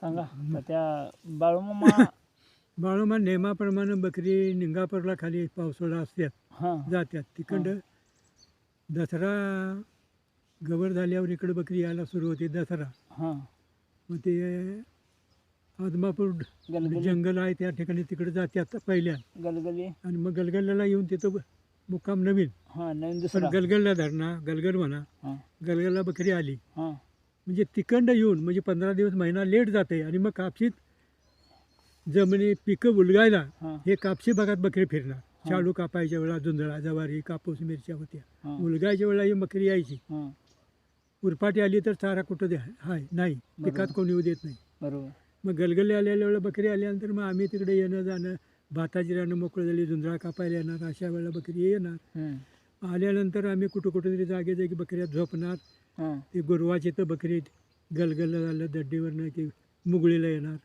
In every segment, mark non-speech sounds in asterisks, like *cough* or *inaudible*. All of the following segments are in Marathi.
सांगा. तर त्या बाळूमामा *laughs* बाळूमा नेमाप्रमाणे बकरी निंगापूरला खाली पावसाळा असतात हां. जात्यात. तिकडं दसरा गवर झाल्यावर इकडं बकरी यायला सुरू होते दसरा. हां. मग ते आदमापूर गलगली. जंगल आहे त्या ठिकाणी तिकडे जात्यात पहिल्या. गलगली. आणि मग गलगलला येऊन तिथं ब- मुक्काम नवीन. हां नवीन पण दुसरा गलगलला धरणा गलगल म्हणा. हां. गलगलला बकरी आली. हां. म्हणजे तिकडं येऊन म्हणजे पंधरा दिवस महिना लेट जाते आणि मग कापशीत जमिनी पिकं उलगायला हां. कापशी भागात बकरी फिरणार. शाळू कापायच्या वेळा जुंधळा जवारी कापूस मिरच्या होत्या. उलगायच्या वेळेला ही बकरी यायची. उरपाटी आली तर चारा कुठं द्या हाय नाही. पिकात. कोणी येऊ देत नाही. बरोबर. मग गलगले आलेल्या वेळेला बकरी आल्यानंतर मग आम्ही तिकडे येणं जाणं भाताची रानं मोकळं झाली जुंधळा कापायला येणार अशा वेळेला बकरी येणार. आल्यानंतर आम्ही कुठं कुठं तरी जागे जागी बकऱ्या झोपणार. हां. ते गुरुवाचे तर बकरी गलगलला झालं दड्डीवरनं की मुगळीला येणार.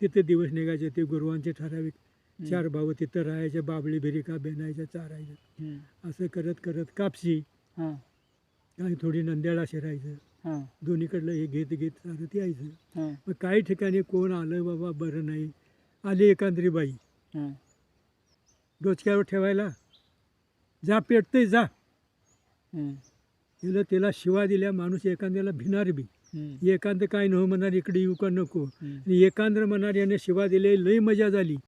तिथे दिवस निघायचे ते गुरुवांचे ठराविक. चार भाऊ तिथं राहायचे बाबळी भिरिका बेनायच्या चारायचं हम्म. असं करत करत कापशी हां. आणि थोडी नंद्याला शिरायचं. दोन्हीकडलं हे घेत घेत चालत यायचं. मग काही ठिकाणी कोण आलं बाबा बरं नाही. आली एकांद्री बाई. हां. डोचक्यावर ठेवायला. जा पेटते जा. तिला तिला शिवा दिल्या माणूस एखाद्याला भिणार बी. एकांत काय न म्हणणार इकडे येऊ का नको. आणि एकांद्र म्हणणार याने शिवा दिले लई मजा झाली